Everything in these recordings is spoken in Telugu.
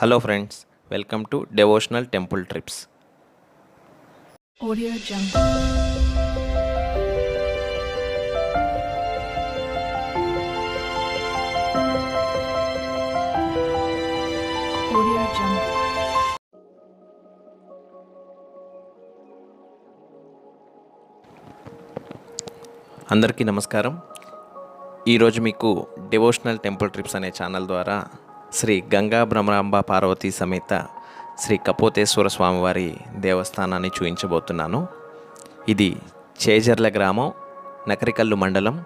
Hello friends welcome to devotional temple trips. అందరికీ నమస్కారం. ఈరోజు మీకు డివోషనల్ టెంపుల్ ట్రిప్స్ అనే ఛానల్ ద్వారా శ్రీ గంగా భ్రమరాంబ పార్వతీ సమేత శ్రీ కపోతేశ్వర స్వామివారి దేవస్థానాన్ని చూపించబోతున్నాను ఇది చేజర్ల గ్రామం నకరికల్లు మండలం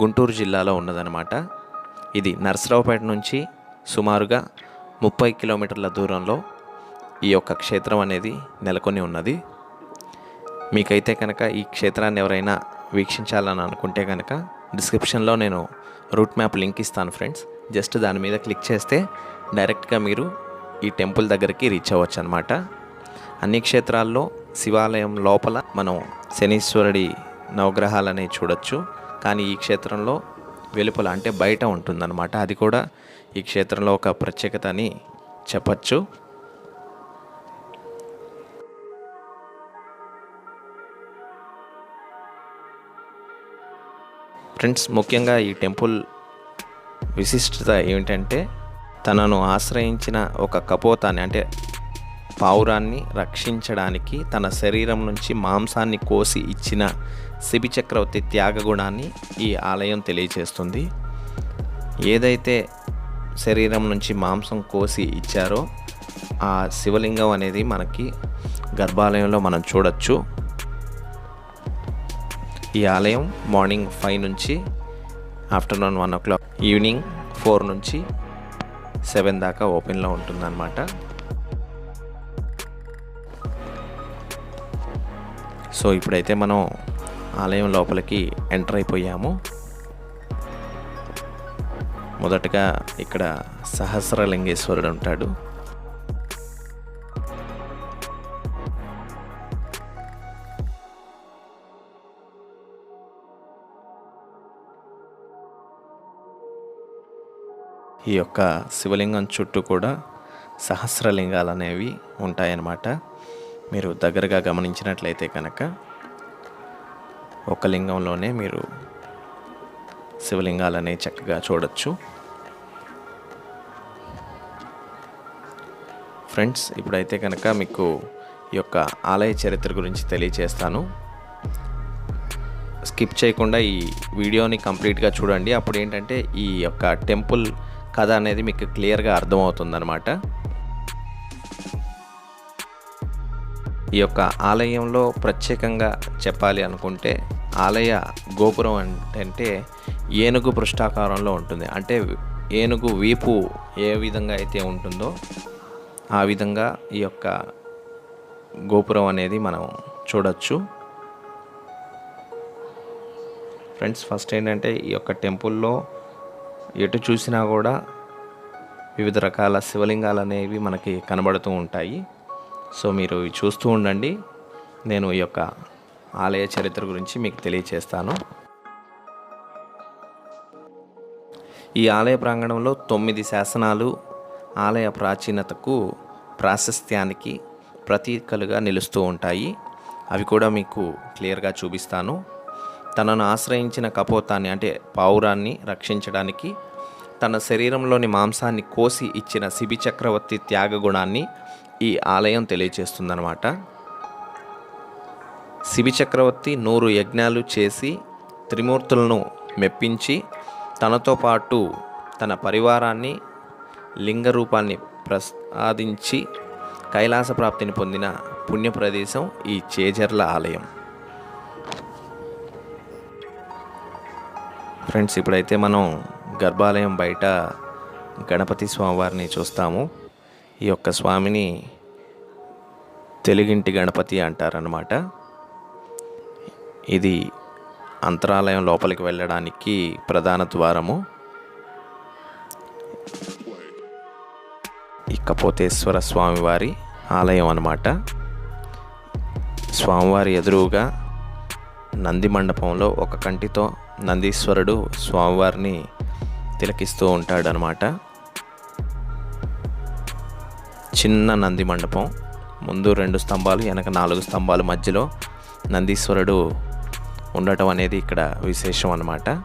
గుంటూరు జిల్లాలో ఉన్నదనమాట ఇది నర్సరావుపేట నుంచి సుమారుగా ముప్పై కిలోమీటర్ల దూరంలో ఈ యొక్క క్షేత్రం అనేది నెలకొని ఉన్నది. మీకైతే కనుక ఈ క్షేత్రాన్ని ఎవరైనా వీక్షించాలని అనుకుంటే కనుక డిస్క్రిప్షన్లో నేను రూట్ మ్యాప్ లింక్ ఇస్తాను ఫ్రెండ్స్. జస్ట్ దాని మీద క్లిక్ చేస్తే డైరెక్ట్గా మీరు ఈ టెంపుల్ దగ్గరికి రీచ్ అవ్వచ్చు అనమాట అన్ని క్షేత్రాల్లో శివాలయం లోపల మనం శనీశ్వరుడి నవగ్రహాలనే చూడొచ్చు. కానీ ఈ క్షేత్రంలో వెలుపల అంటే బయట ఉంటుందన్నమాట. అది కూడా ఈ క్షేత్రంలో ఒక ప్రత్యేకత అని చెప్పచ్చు. ఫ్రెండ్స్ ముఖ్యంగా ఈ టెంపుల్ విశిష్టత ఏమిటంటే తనను ఆశ్రయించిన ఒక కపోతాన్ని అంటే పావురాన్ని రక్షించడానికి తన శరీరం నుంచి మాంసాన్ని కోసి ఇచ్చిన శిబి చక్రవర్తి త్యాగగుణాన్ని ఈ ఆలయం తెలియజేస్తుంది ఏదైతే శరీరం నుంచి మాంసం కోసి ఇచ్చారో ఆ శివలింగం అనేది మనకి గర్భాలయంలో మనం చూడొచ్చు. ఈ ఆలయం మార్నింగ్ ఫైవ్ నుంచి afternoon one o'clock. Evening four నుంచి సెవెన్ దాకా ఓపెన్లో ఉంటుందన్నమాట. సో ఇప్పుడైతే మనం ఆలయం లోపలికి ఎంటర్ అయిపోయాము. మొదటగా ఇక్కడ సహస్రలింగేశ్వరుడు ఉంటాడు. ఈ యొక్క శివలింగం చుట్టూ కూడా సహస్రలింగాలు అనేవి ఉంటాయన్నమాట. మీరు దగ్గరగా గమనించినట్లయితే కనుక ఒక లింగంలోనే మీరు శివలింగాలనే చక్కగా చూడొచ్చు. ఫ్రెండ్స్ ఇప్పుడైతే కనుక మీకు ఈ యొక్క ఆలయ చరిత్ర గురించి తెలియచేస్తాను. స్కిప్ చేయకుండా ఈ వీడియోని కంప్లీట్గా చూడండి. అప్పుడు ఏంటంటే ఈ యొక్క టెంపుల్ కథ అనేది మీకు క్లియర్గా అర్థమవుతుందనమాట ఈ యొక్క ఆలయంలో ప్రత్యేకంగా చెప్పాలి అనుకుంటే ఆలయ గోపురం అంటే ఏనుగు పృష్ఠాకారంలో ఉంటుంది. అంటే ఏనుగు వీపు ఏ విధంగా అయితే ఉంటుందో ఆ విధంగా ఈ యొక్క గోపురం అనేది మనం చూడొచ్చు. ఫ్రెండ్స్ ఫస్ట్ ఏంటంటే ఈ యొక్క టెంపుల్లో ఎటు చూసినా కూడా వివిధ రకాల శివలింగాలు అనేవి మనకి కనబడుతూ ఉంటాయి. సో మీరు ఇవి చూస్తూ ఉండండి. నేను ఈ యొక్క ఆలయ చరిత్ర గురించి మీకు తెలియచేస్తాను. ఈ ఆలయ ప్రాంగణంలో తొమ్మిది శాసనాలు ఆలయ ప్రాచీనతకు ప్రాశస్త్యానికి ప్రతీకలుగా నిలుస్తూ ఉంటాయి. అవి కూడా మీకు క్లియర్గా చూపిస్తాను. తనను ఆశ్రయించిన కపోతాన్ని అంటే పావురాన్ని రక్షించడానికి తన శరీరంలోని మాంసాన్ని కోసి ఇచ్చిన శిబి చక్రవర్తి త్యాగగుణాన్ని ఈ ఆలయం తెలియచేస్తుందన్నమాట. శిబి చక్రవర్తి నూరు యజ్ఞాలు చేసి త్రిమూర్తులను మెప్పించి తనతో పాటు తన పరివారాన్ని లింగ రూపాన్ని ప్రసాదించి కైలాస ప్రాప్తిని పొందిన పుణ్య ప్రదేశం ఈ చేజర్ల ఆలయం. ఫ్రెండ్స్ ఇప్పుడైతే మనం గర్భాలయం బయట గణపతి స్వామివారిని చూస్తాము. ఈ యొక్క స్వామిని తెలుగింటి గణపతి అంటారనమాట ఇది అంతరాలయం లోపలికి వెళ్ళడానికి ప్రధాన ద్వారము. ఇక్కపోతేశ్వర స్వామివారి ఆలయం అన్నమాట. స్వామివారి ఎదురుగా నంది మండపంలో ఒక కంటితో నందీశ్వరుడు స్వామివారిని తిలకిస్తూ ఉంటాడనమాట చిన్న నంది మండపం. ముందు రెండు స్తంభాలు వెనక నాలుగు స్తంభాలు మధ్యలో నందీశ్వరుడు ఉండటం అనేది ఇక్కడ విశేషం అన్నమాట.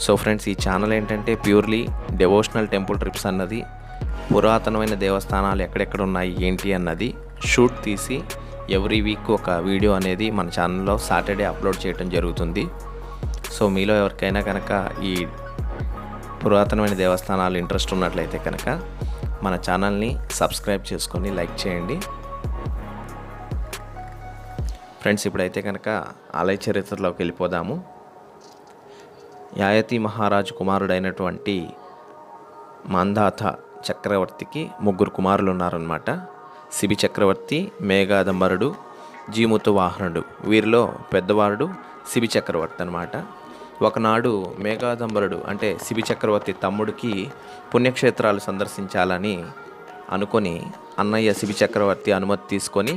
సో ఫ్రెండ్స్ ఈ ఛానల్ ఏంటంటే ప్యూర్లీ డెవోషనల్ టెంపుల్ ట్రిప్స్ అన్నది. పురాతనమైన దేవస్థానాలు ఎక్కడెక్కడ ఉన్నాయి ఏంటి అన్నది షూట్ తీసి ఎవ్రీ వీక్ ఒక వీడియో అనేది మన ఛానల్లో సాటర్డే అప్లోడ్ చేయడం జరుగుతుంది. సో మీలో ఎవరికైనా కనుక ఈ పురాతనమైన దేవస్థానాలు ఇంట్రెస్ట్ ఉన్నట్లయితే కనుక మన ఛానల్ని సబ్స్క్రైబ్ చేసుకొని లైక్ చేయండి. ఫ్రెండ్స్ ఇప్పుడైతే కనుక ఆలయ చరిత్రలోకి వెళ్ళిపోదాము. యాయతి మహారాజు కుమారుడైనటువంటి మందాథ చక్రవర్తికి ముగ్గురు కుమారులు ఉన్నారనమాట శిబి చక్రవర్తి మేఘాదంబరుడు జీముతు వాహనుడు. వీరిలో పెద్దవారుడు శిబి చక్రవర్తి అనమాట ఒకనాడు మేఘాదంబరుడు అంటే శిబి చక్రవర్తి తమ్ముడికి పుణ్యక్షేత్రాలు సందర్శించాలని అనుకొని అన్నయ్య శిబి చక్రవర్తి అనుమతి తీసుకొని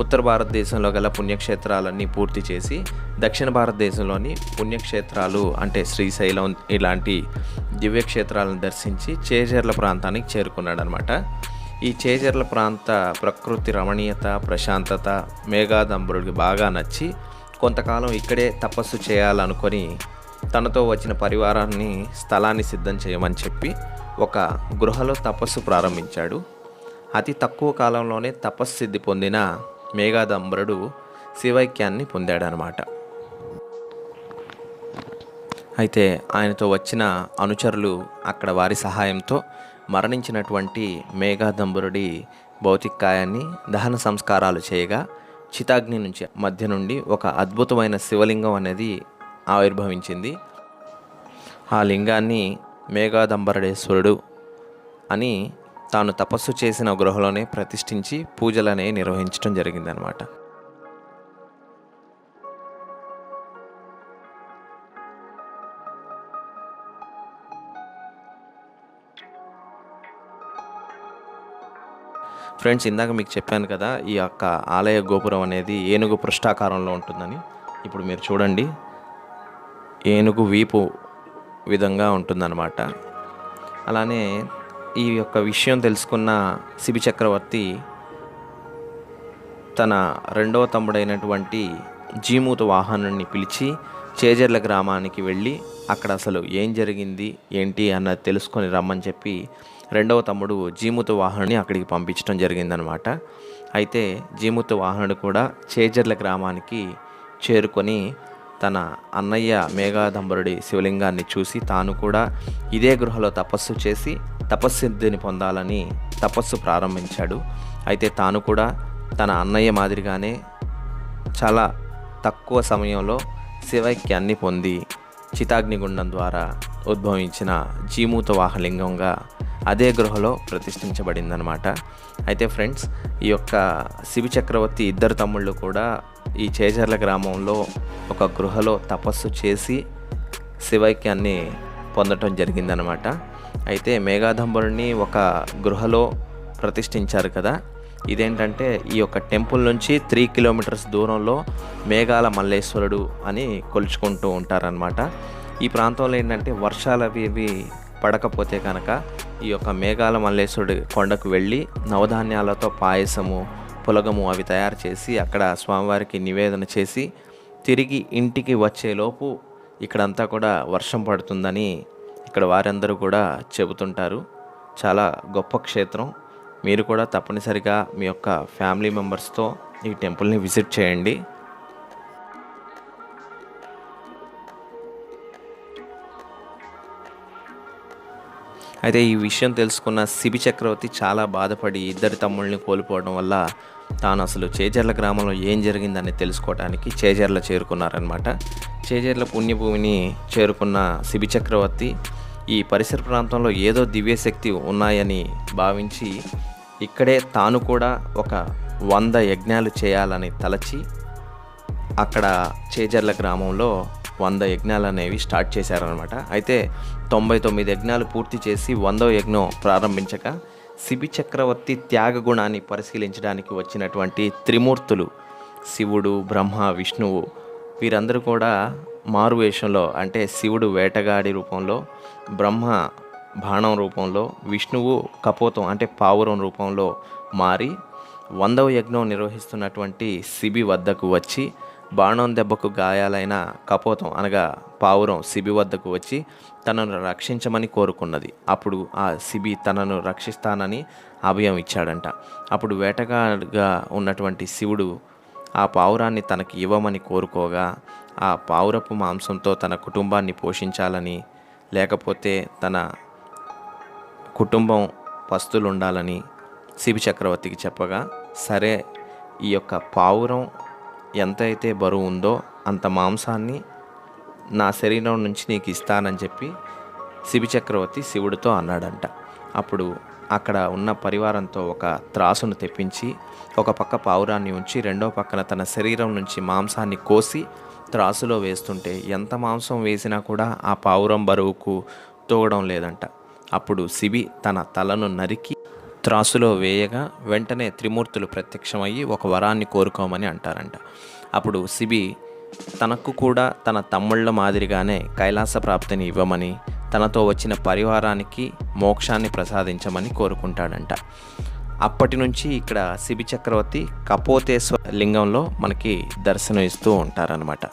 ఉత్తర భారతదేశంలో గల పుణ్యక్షేత్రాలన్నీ పూర్తి చేసి దక్షిణ భారతదేశంలోని పుణ్యక్షేత్రాలు అంటే శ్రీశైలం ఇలాంటి దివ్యక్షేత్రాలను దర్శించి చేజర్ల ప్రాంతానికి చేరుకున్నాడు అనమాట ఈ చేజర్ల ప్రాంత ప్రకృతి రమణీయత ప్రశాంతత మేఘాదంబరుడికి బాగా నచ్చి కొంతకాలం ఇక్కడే తపస్సు చేయాలనుకొని తనతో వచ్చిన పరివారాన్ని స్థలాన్ని సిద్ధం చేయమని చెప్పి ఒక గృహలో తపస్సు ప్రారంభించాడు. అతి తక్కువ కాలంలోనే తపస్సిద్ధి పొందిన మేఘాదంబరుడు శివైక్యాన్ని పొందాడనమాట. అయితే ఆయనతో వచ్చిన అనుచరులు అక్కడ వారి సహాయంతో మరణించినటువంటి మేఘాదంబరుడి భౌతికాయాన్ని దహన సంస్కారాలు చేయగా చితాగ్ని నుంచి మధ్య నుండి ఒక అద్భుతమైన శివలింగం అనేది ఆవిర్భవించింది. ఆ లింగాన్ని మేఘాదంబరుడేశ్వరుడు అని తాను తపస్సు చేసిన గృహలోనే ప్రతిష్ఠించి పూజలనే నిర్వహించడం జరిగిందనమాట ఫ్రెండ్స్ ఇందాక మీకు చెప్పాను కదా ఈ యొక్క ఆలయ గోపురం అనేది ఏనుగు పృష్ఠాకారంలో ఉంటుందని. ఇప్పుడు మీరు చూడండి. ఏనుగు వీపు విధంగా ఉంటుందన్నమాట. అలానే ఈ యొక్క విషయం తెలుసుకున్న శిబి చక్రవర్తి తన రెండవ తమ్ముడైనటువంటి జీమూత వాహనాన్ని పిలిచి చేజర్ల గ్రామానికి వెళ్ళి అక్కడ అసలు ఏం జరిగింది ఏంటి అన్నది తెలుసుకొని రమ్మని చెప్పి రెండవ తమ్ముడు జీముత వాహనుడిని అక్కడికి పంపించడం జరిగిందనమాట. అయితే జీమూత వాహనుడు కూడా చేజర్ల గ్రామానికి చేరుకొని తన అన్నయ్య మేఘాదంబరుడి శివలింగాన్ని చూసి తాను కూడా ఇదే గృహలో తపస్సు చేసి తపస్సిద్ధిని పొందాలని తపస్సు ప్రారంభించాడు. అయితే తాను కూడా తన అన్నయ్య మాదిరిగానే చాలా తక్కువ సమయంలో శివైక్యాన్ని పొంది చితాగ్నిగుండం ద్వారా ఉద్భవించిన జీమూత వాహలింగంగా అదే గృహలో ప్రతిష్ఠించబడిందనమాట అయితే ఫ్రెండ్స్ ఈ యొక్క శివి చక్రవర్తి ఇద్దరు తమ్ముళ్ళు కూడా ఈ చేజర్ల గ్రామంలో ఒక గృహలో తపస్సు చేసి శివైక్యాన్ని పొందటం జరిగిందనమాట అయితే మేఘాదంబరుని ఒక గృహలో ప్రతిష్ఠించారు కదా. ఇదేంటంటే ఈ యొక్క టెంపుల్ నుంచి త్రీ కిలోమీటర్స్ దూరంలో మేఘాల మల్లేశ్వరుడు అని కొలుచుకుంటూ ఉంటారనమాట ఈ ప్రాంతంలో ఏంటంటే వర్షాలు అవి ఇవి పడకపోతే కనుక ఈ యొక్క మేఘాల మల్లేశ్వరుడి కొండకు వెళ్ళి నవధాన్యాలతో పాయసము పులగము అవి తయారు చేసి అక్కడ స్వామివారికి నివేదన చేసి తిరిగి ఇంటికి వచ్చేలోపు ఇక్కడంతా కూడా వర్షం పడుతుందని ఇక్కడ వారందరూ కూడా చెబుతుంటారు. చాలా గొప్ప క్షేత్రం. మీరు కూడా తప్పనిసరిగా మీ యొక్క ఫ్యామిలీ మెంబర్స్తో ఈ టెంపుల్ని విజిట్ చేయండి. అయితే ఈ విషయం తెలుసుకున్న శిబి చక్రవర్తి చాలా బాధపడి ఇద్దరి తమ్ముళ్ళని కోల్పోవడం వల్ల తాను అసలు చేజర్ల గ్రామంలో ఏం జరిగిందని తెలుసుకోవడానికి చేజర్ల చేరుకున్నారనమాట చేజర్ల పుణ్యభూమిని చేరుకున్న శిబి చక్రవర్తి ఈ పరిసర ప్రాంతంలో ఏదో దివ్యశక్తి ఉన్నాయని భావించి ఇక్కడే తాను కూడా ఒక వంద యజ్ఞాలు చేయాలని తలచి అక్కడ చేజర్ల గ్రామంలో వంద యజ్ఞాలు అనేవి స్టార్ట్ చేశారనమాట అయితే తొంభై తొమ్మిది యజ్ఞాలు పూర్తి చేసి వందో యజ్ఞం ప్రారంభించక శిబి చక్రవర్తి త్యాగ గుణాన్ని పరిశీలించడానికి వచ్చినటువంటి త్రిమూర్తులు శివుడు బ్రహ్మ విష్ణువు వీరందరూ కూడా మారు వేషంలో అంటే శివుడు వేటగాడి రూపంలో బ్రహ్మ బాణం రూపంలో విష్ణువు కపోతం అంటే పావురం రూపంలో మారి వందవ యజ్ఞం నిర్వహిస్తున్నటువంటి శిబి వద్దకు వచ్చి బాణం దెబ్బకు గాయాలైన కపోతం అనగా పావురం సిబి వద్దకు వచ్చి తనను రక్షించమని కోరుకున్నది. అప్పుడు ఆ సిబి తనను రక్షిస్తానని అభయం ఇచ్చాడంట. అప్పుడు వేటగాడుగా ఉన్నటువంటి శివుడు ఆ పావురాన్ని తనకి ఇవ్వమని కోరుకోగా ఆ పావురపు మాంసంతో తన కుటుంబాన్ని పోషించాలని లేకపోతే తన కుటుంబం పస్తులు ఉండాలని శిబి చక్రవర్తికి చెప్పగా సరే ఈ యొక్క పావురం ఎంతైతే బరువు ఉందో అంత మాంసాన్ని నా శరీరం నుంచి నీకు ఇస్తానని చెప్పి శిబి చక్రవర్తి శివుడితో అన్నాడంట. అప్పుడు అక్కడ ఉన్న పరివారంతో ఒక త్రాసును తెప్పించి ఒక పక్క పావురాన్ని ఉంచి రెండో పక్కన తన శరీరం నుంచి మాంసాన్ని కోసి త్రాసులో వేస్తుంటే ఎంత మాంసం వేసినా కూడా ఆ పావురం బరువుకు తోగడం లేదంట. అప్పుడు శిబి తన తలను నరికి త్రాసులో వేయగా వెంటనే త్రిమూర్తులు ప్రత్యక్షమయ్యి ఒక వరాన్ని కోరుకోమని అంటారంట. అప్పుడు శిబి తనకు కూడా తన తమ్ముళ్ళ మాదిరిగానే కైలాస ప్రాప్తిని ఇవ్వమని తనతో వచ్చిన పరివారానికి మోక్షాన్ని ప్రసాదించమని కోరుకుంటాడంట. అప్పటి నుంచి ఇక్కడ శిబి చక్రవర్తి కపోతేశ్వర లింగంలో మనకి దర్శనం ఇస్తూ ఉంటారనమాట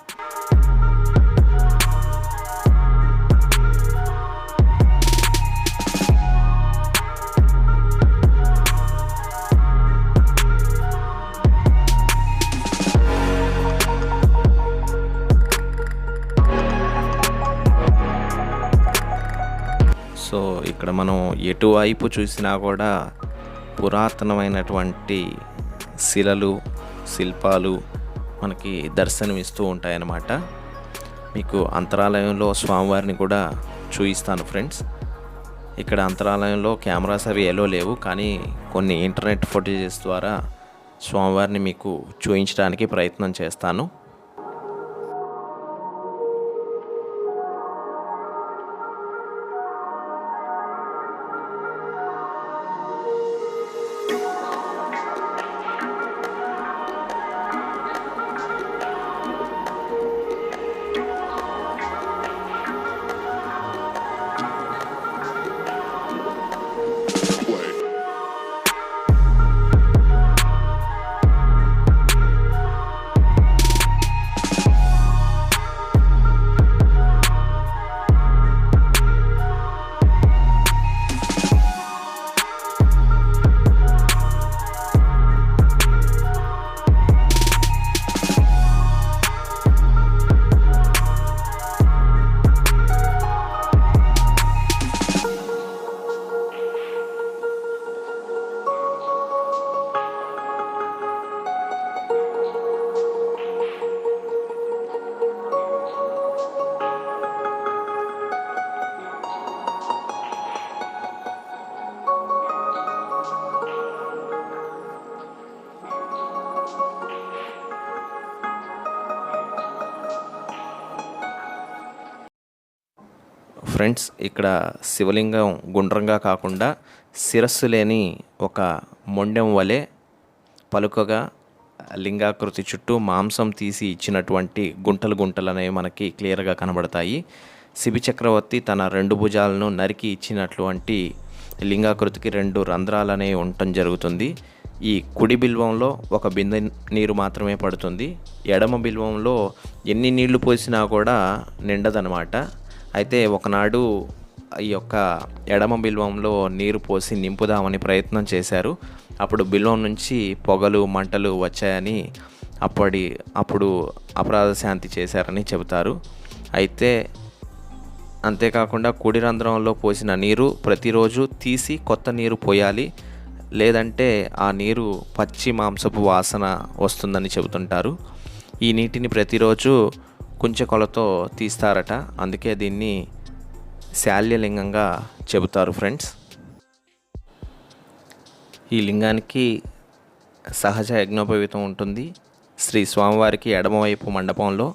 ఇక్కడ మనం ఎటువైపు చూసినా కూడా పురాతనమైనటువంటి శిలలు శిల్పాలు మనకి దర్శనమిస్తూ ఉంటాయన్నమాట. మీకు అంతరాలయంలో స్వామివారిని కూడా చూపిస్తాను ఫ్రెండ్స్. ఇక్కడ అంతరాలయంలో కెమెరాస్ అవి ఎలో లేవు కానీ కొన్ని ఇంటర్నెట్ ఫుటేజెస్ ద్వారా స్వామివారిని మీకు చూపించడానికి ప్రయత్నం చేస్తాను. ఫ్రెండ్స్ ఇక్కడ శివలింగం గుండ్రంగా కాకుండా శిరస్సు లేని ఒక మొండెం వలె పలుకగా లింగాకృతి చుట్టూ మాంసం తీసి ఇచ్చినటువంటి గుంటలు గుంటలు అనేవి మనకి క్లియర్గా కనబడతాయి. శిబి చక్రవర్తి తన రెండు భుజాలను నరికి ఇచ్చినటువంటి లింగాకృతికి రెండు రంధ్రాలు అనేవి ఉండటం జరుగుతుంది. ఈ కుడి బిల్వంలో ఒక బిందె నీరు మాత్రమే పడుతుంది. ఎడమ బిల్వంలో ఎన్ని నీళ్ళు పోసినా కూడా నిండదనమాట అయితే ఒకనాడు ఈ యొక్క ఎడమ బిల్వంలో నీరు పోసి నింపుదామని ప్రయత్నం చేశారు. అప్పుడు బిల్వం నుంచి పొగలు మంటలు వచ్చాయని అప్పటి అప్పుడు అపరాధ శాంతి చేశారని చెబుతారు. అయితే అంతేకాకుండా కుడి రంధ్రంలో పోసిన నీరు ప్రతిరోజు తీసి కొత్త నీరు పోయాలి. లేదంటే ఆ నీరు పచ్చి మాంసపు వాసన వస్తుందని చెబుతుంటారు. ఈ నీటిని ప్రతిరోజు కుంచెకొలతో తీస్తారట. అందుకే దీన్ని శాల్యలింగంగా చెబుతారు ఫ్రెండ్స్. ఈ లింగానికి సహజ యజ్ఞోపవీతం ఉంటుంది. శ్రీ స్వామివారికి ఎడమవైపు మండపంలో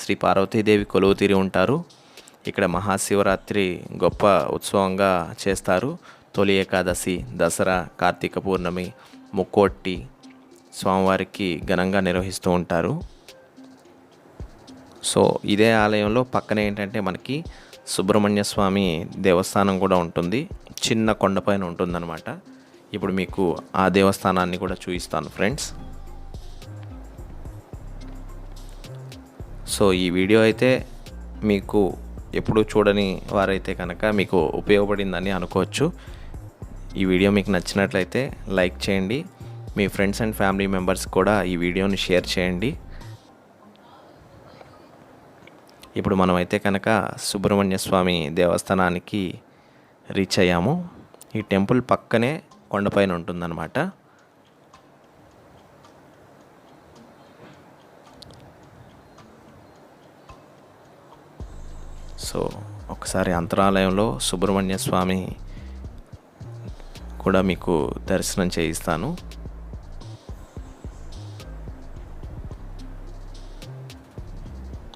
శ్రీ పార్వతీదేవి కొలువు తీరి ఉంటారు. ఇక్కడ మహాశివరాత్రి గొప్ప ఉత్సవంగా చేస్తారు. తొలి ఏకాదశి దసరా కార్తీక పూర్ణమి ముక్కోట్టి స్వామివారికి ఘనంగా నిర్వహిస్తూ ఉంటారు. సో ఇదే ఆలయంలో పక్కన ఏంటంటే మనకి సుబ్రహ్మణ్య స్వామి దేవస్థానం కూడా ఉంటుంది. చిన్న కొండపైన ఉంటుందన్నమాట. ఇప్పుడు మీకు ఆ దేవస్థానాన్ని కూడా చూపిస్తాను ఫ్రెండ్స్. సో ఈ వీడియో అయితే మీకు ఎప్పుడు చూడని వారైతే కనుక మీకు ఉపయోగపడిందని అనుకోవచ్చు. ఈ వీడియో మీకు నచ్చినట్లయితే లైక్ చేయండి. మీ ఫ్రెండ్స్ అండ్ ఫ్యామిలీ మెంబర్స్ కూడా ఈ వీడియోని షేర్ చేయండి. ఇప్పుడు మనమైతే కనుక సుబ్రహ్మణ్య స్వామి దేవస్థానానికి రీచ్ అయ్యాము. ఈ టెంపుల్ పక్కనే కొండపైన ఉంటుందన్నమాట. సో ఒకసారి అంతరాలయంలో సుబ్రహ్మణ్య స్వామి కూడా మీకు దర్శనం చేయిస్తాను.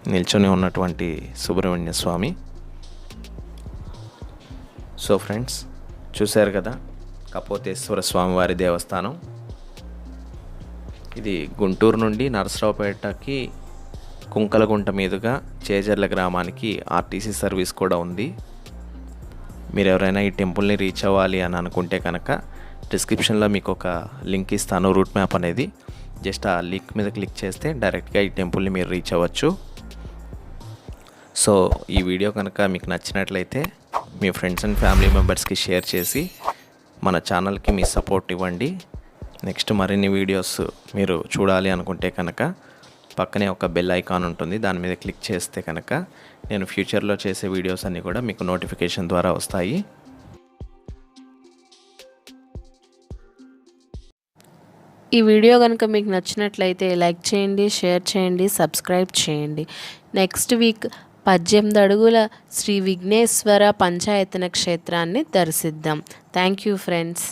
నిల్చొని ఉన్నటువంటి సుబ్రహ్మణ్య స్వామి. సో ఫ్రెండ్స్ చూశారు కదా కపోతేశ్వర స్వామి వారి దేవస్థానం. ఇది గుంటూరు నుండి నరసరావుపేటకి కుంకలగుంట మీదుగా చేజర్ల గ్రామానికి ఆర్టీసీ సర్వీస్ కూడా ఉంది. మీరు ఎవరైనా ఈ టెంపుల్ని రీచ్ అవ్వాలి అని అనుకుంటే కనుక డిస్క్రిప్షన్లో మీకు ఒక లింక్ ఇస్తాను రూట్ మ్యాప్ అనేది. జస్ట్ ఆ లింక్ మీద క్లిక్ చేస్తే డైరెక్ట్గా ఈ టెంపుల్ని మీరు రీచ్ అవ్వచ్చు. సో ఈ వీడియో కనుక మీకు నచ్చినట్లయితే మీ ఫ్రెండ్స్ అండ్ ఫ్యామిలీ మెంబర్స్కి షేర్ చేసి మన ఛానల్కి మీ సపోర్ట్ ఇవ్వండి. నెక్స్ట్ మరిన్ని వీడియోస్ మీరు చూడాలి అనుకుంటే కనుక పక్కనే ఒక బెల్ ఐకాన్ ఉంటుంది. దాని మీద క్లిక్ చేస్తే కనుక నేను ఫ్యూచర్లో చేసే వీడియోస్ అన్నీ కూడా మీకు నోటిఫికేషన్ ద్వారా వస్తాయి. ఈ వీడియో కనుక మీకు నచ్చినట్లయితే లైక్ చేయండి షేర్ చేయండి సబ్స్క్రైబ్ చేయండి. నెక్స్ట్ వీక్ పద్దెనిమిది అడుగుల శ్రీ విఘ్నేశ్వర పంచాయతన క్షేత్రాన్ని దర్శిద్దాం. Thank you friends